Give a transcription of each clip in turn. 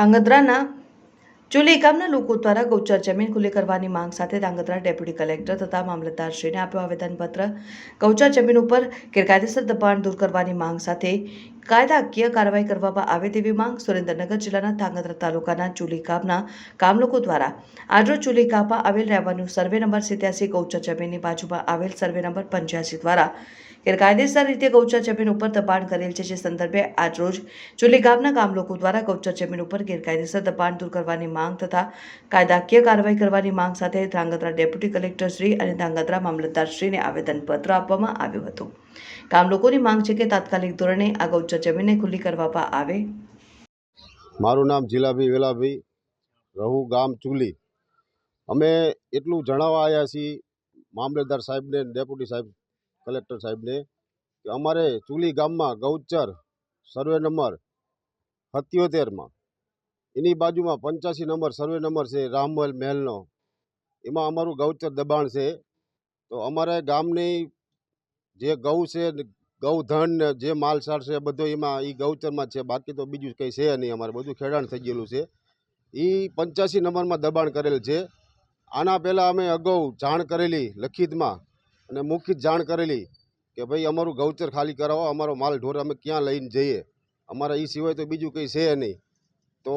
ધાંગધ્રાના ચુલી ગામના લોકો દ્વારા ગૌચર જમીન ખુલ્લી કરવાની માંગ સાથે ધાંગધ્રા ડેપ્યુટી કલેક્ટર તથા મામલતદારશ્રીને આપ્યો આવેદનપત્ર. ગૌચર જમીન ઉપર ગેરકાયદેસર દબાણ દૂર કરવાની માંગ સાથે કાયદાકીય કાર્યવાહી કરવામાં આવે તેવી માંગ સુરેન્દ્રનગર જિલ્લાના ધાંગધ્રા તાલુકાના ચુલી ગામના ગામ લોકો દ્વારા. આજરો ચુલી ગામમાં આવેલ રહેવાનું સર્વે નંબર સિત્યાસી ગૌચર જમીનની બાજુમાં આવેલ સર્વે નંબર પંચ્યાસી દ્વારા ગેરકાયદેસર રીતે ગૌચર જમીન ઉપર દબાણ કરેલ છે, જે સંદર્ભે આજરોજ ચુલી ગામના ગામ લોકો દ્વારા ગૌચર જમીન ઉપર ગેરકાયદેસર દબાણ દૂર કરવાની માંગ તથા કાયદાકીય કાર્યવાહી કરવાની માંગ સાથે ધ્રાંગધ્રા ડેપ્યુટી કલેક્ટર શ્રી અને ધ્રાંગધ્રા મામલતદારશ્રીને આવેદનપત્ર આપવામાં આવ્યું હતું. ગામ લોકોની માંગ છે કે તાત્કાલિક ધોરણે આ ગૌચર જમીનને ખુલ્લી કરવામાં આવે. મારું નામ જીલાભાઈ વેલાભાઈ રહું ગામ ચુલી. અમે એટલું જણાવવા આવ્યા છીએ, મામલતદાર સાહેબને, ડેપ્યુટી સાહેબ કલેક્ટર સાહેબને કે અમારે ચુલી ગામમાં ગૌચર સર્વે નંબર સત્યોતેરમાં, એની બાજુમાં પંચ્યાસી નંબર સર્વે નંબર છે રામમલ મહેલનો. એમાં અમારું ગૌચર દબાણ છે. તો અમારે ગામની જે ગૌ છે ગૌધન જે માલસાડ છે, બધો એમાં એ ગૌચરમાં છે. બાકી તો બીજું કંઈ છે નહીં અમારે. બધું ખેડાણ થઈ ગયેલું છે. એ પંચ્યાસી નંબરમાં દબાણ કરેલ છે. આના પહેલાં અમે અગાઉ જાણ કરેલી લખિતમાં અને મૌખિક જાણ કરેલી કે ભાઈ, અમારું ગૌચર ખાલી કરાવો, અમારો માલ ઢોર અમે ક્યાં લઈને જઈએ? અમારા એ સિવાય તો બીજું કંઈ છે નહીં. તો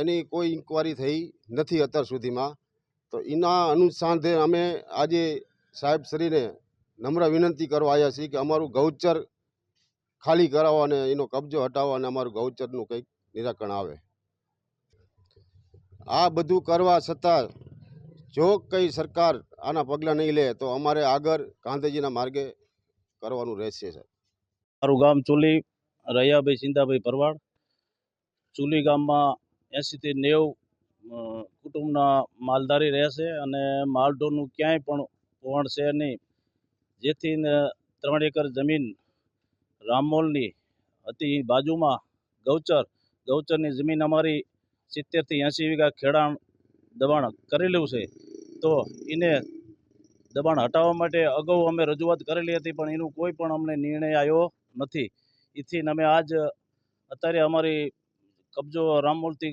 એની કોઈ ઇન્કવાયરી થઈ નથી અત્યાર સુધીમાં. તો એના અનુસાંધે અમે આજે સાહેબશ્રીને નમ્ર વિનંતી કરવા આવ્યા છીએ કે અમારું ગૌચર ખાલી કરાવો અને એનો કબજો હટાવો અને અમારું ગૌચરનું કંઈક નિરાકરણ આવે. આ બધું કરવા છતાં જો કંઈ સરકાર આના પગલાં નહીં લે, તો અમારે આગળ ગાંધીજીના માર્ગે કરવાનું રહેશે, સાહેબ. મારું ગામ ચુલી, રૈયાભાઈ સિંધાભાઈ પરવાડ ચુલી ગામમાં એંશીથી નેવ કુટુંબના માલધારી રહેશે અને માલઢોરનું ક્યાંય પણ પોણ છે નહીં. જેથી ત્રણ એકર જમીન રામમોલની હતી. બાજુમાં ગૌચર, ગૌચરની જમીન અમારી સિત્તેરથી એંસી વીઘા ખેડાણ દબાણ કરેલું છે. તો એને દબાણ હટાવવા માટે અગાઉ અમે રજૂઆત કરેલી હતી, પણ એનું કોઈ પણ અમને નિર્ણય આવ્યો નથી. એથી અમે આજ અત્યારે અમારી કબજો રામમૂર્તિ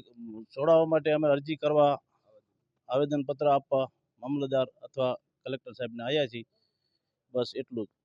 છોડાવવા માટે અમે અરજી કરવા આવેદનપત્ર આપવા મામલતદાર અથવા કલેક્ટર સાહેબને આવ્યા છીએ. બસ એટલું જ.